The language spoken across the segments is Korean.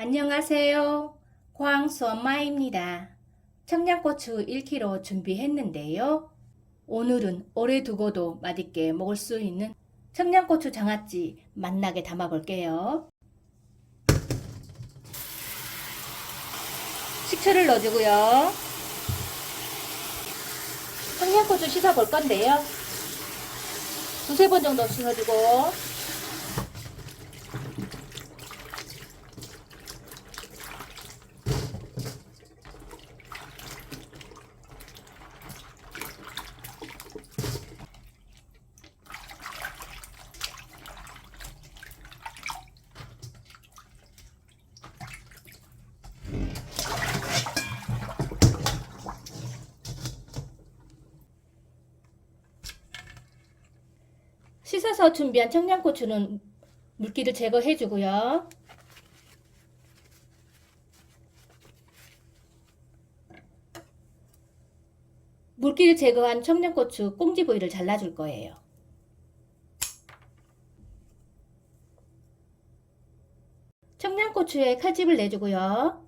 안녕하세요. 광수 엄마입니다. 청양고추 1kg 준비했는데요. 오늘은 오래 두고도 맛있게 먹을 수 있는 청양고추 장아찌 맛나게 담아볼게요. 식초를 넣어주고요. 청양고추 씻어볼 건데요. 두세 번 정도 씻어주고 씻어서 준비한 청양고추는 물기를 제거해 주고요. 물기를 제거한 청양고추 꽁지 부위를 잘라줄 거예요. 청양고추에 칼집을 내주고요.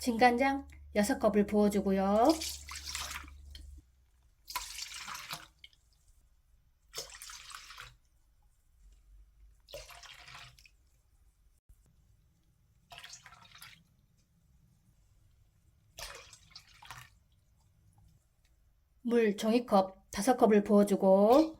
진간장 6컵을 부어주고요. 물 종이컵 5컵을 부어주고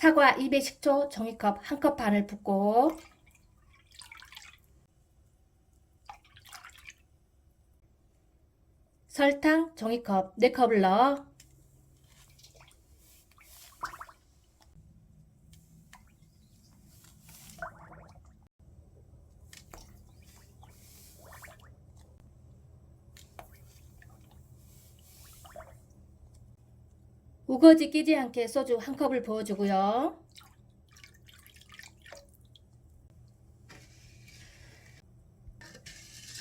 사과 200식초 종이컵 1컵 반을 붓고. 설탕 종이컵 4컵을 넣어 우거지 끼지 않게 소주 한 컵을 부어주고요.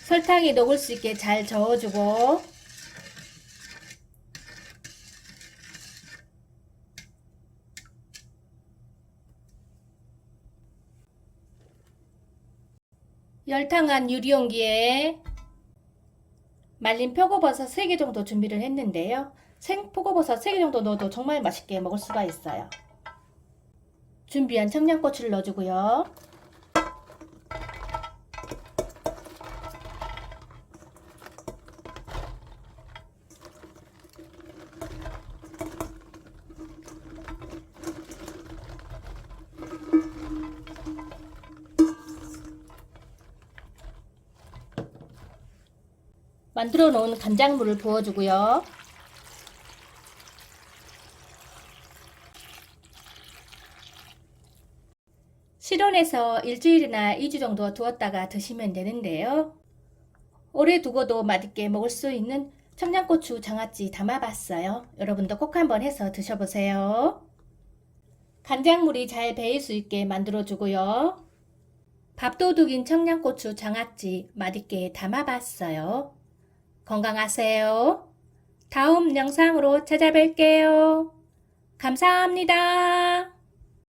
설탕이 녹을 수 있게 잘 저어주고 열탕한 유리용기에 말린 표고버섯 3개 정도 준비를 했는데요. 생 표고버섯 3개 정도 넣어도 정말 맛있게 먹을 수가 있어요. 준비한 청양고추를 넣어주고요. 만들어 놓은 간장물을 부어주고요. 실온에서 일주일이나 2주 정도 두었다가 드시면 되는데요. 오래 두고도 맛있게 먹을 수 있는 청양고추 장아찌 담아봤어요. 여러분도 꼭 한번 해서 드셔보세요. 간장물이 잘 배일 수 있게 만들어주고요. 밥도둑인 청양고추 장아찌 맛있게 담아봤어요. 건강하세요. 다음 영상으로 찾아뵐게요. 감사합니다.